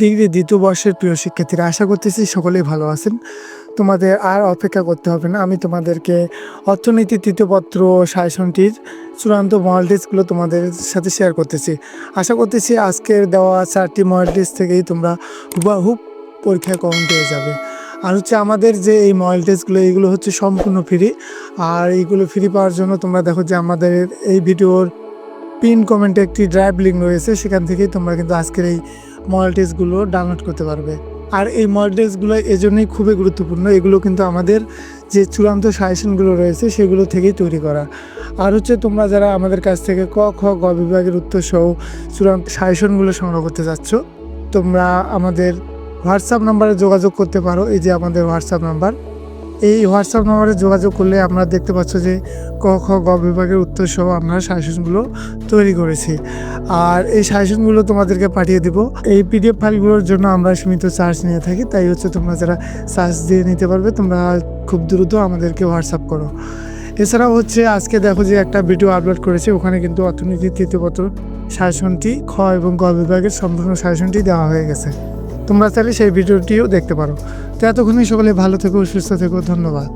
Degree দ্বিতীয় বর্ষের প্রিয় শিক্ষার্থীরা, আশা করতেছি সকলেই ভালো আছেন। তোমাদের আর অপেক্ষা করতে হবে না। আমি তোমাদেরকে অর্থনীতি তৃতীয়পত্র সায়সনটির চূড়ান্ত মডেল টেস্টগুলো তোমাদের সাথে শেয়ার করতেছি। আশা করতেছি আজকের দেওয়া চারটি মডেল থেকেই তোমরা হুবাহুব পরীক্ষায় কম পেয়ে যাবে। আর হচ্ছে আমাদের যে এই মডেল এইগুলো হচ্ছে সম্পূর্ণ ফ্রি। আর এইগুলো ফ্রি পাওয়ার জন্য তোমরা দেখো যে আমাদের এই ভিডিওর পিন কমেন্টে একটি ড্রাইভ লিঙ্ক রয়েছে। সেখান থেকেই তোমরা কিন্তু আজকের এই মডেল টেস্টগুলো ডাউনলোড করতে পারবে। আর এই মডেলটেসগুলো এজন্যই খুবই গুরুত্বপূর্ণ। এগুলো কিন্তু আমাদের যে চূড়ান্ত সাজেশনগুলো রয়েছে, সেগুলো থেকেই তৈরি করা। আর হচ্ছে তোমরা যারা আমাদের কাছ থেকে ক, খ, গ বিভাগের উত্তর সহ চূড়ান্ত সাজেশনগুলো সংগ্রহ করতে চাচ্ছ, তোমরা আমাদের হোয়াটসঅ্যাপ নাম্বারে যোগাযোগ করতে পারো। এই যে আমাদের হোয়াটসঅ্যাপ নাম্বার এই হোয়াটসঅ্যাপ নাম্বারে যোগাযোগ করলে আমরা দেখতে পাচ্ছ যে ক, খ, গ বিভাগের উত্তর সহ আমরা সাজেশনগুলো তৈরি করেছি। আর এই সাজেশনগুলো তোমাদেরকে পাঠিয়ে দিব। এই পিডিএফ ফাইলগুলোর জন্য আমরা সীমিত চার্জ নিয়ে থাকি, তাই হচ্ছে তোমরা যারা চার্জ দিয়ে নিতে পারবে, তোমরা খুব দ্রুত আমাদেরকে হোয়াটসঅ্যাপ করো। এছাড়াও হচ্ছে আজকে দেখো যে একটা ভিডিও আপলোড করেছে, ওখানে কিন্তু অর্থনীতির তৃতীয়পত্র শাসনটি খ এবং গ বিভাগের সম্পূর্ণ শাসনটি দেওয়া হয়ে গেছে। তোমরা চাইলে সেই ভিডিওটিও দেখতে পারো। তো এতক্ষণই সকলে ভালো থেকো সুস্থ থেকো ধন্যবাদ।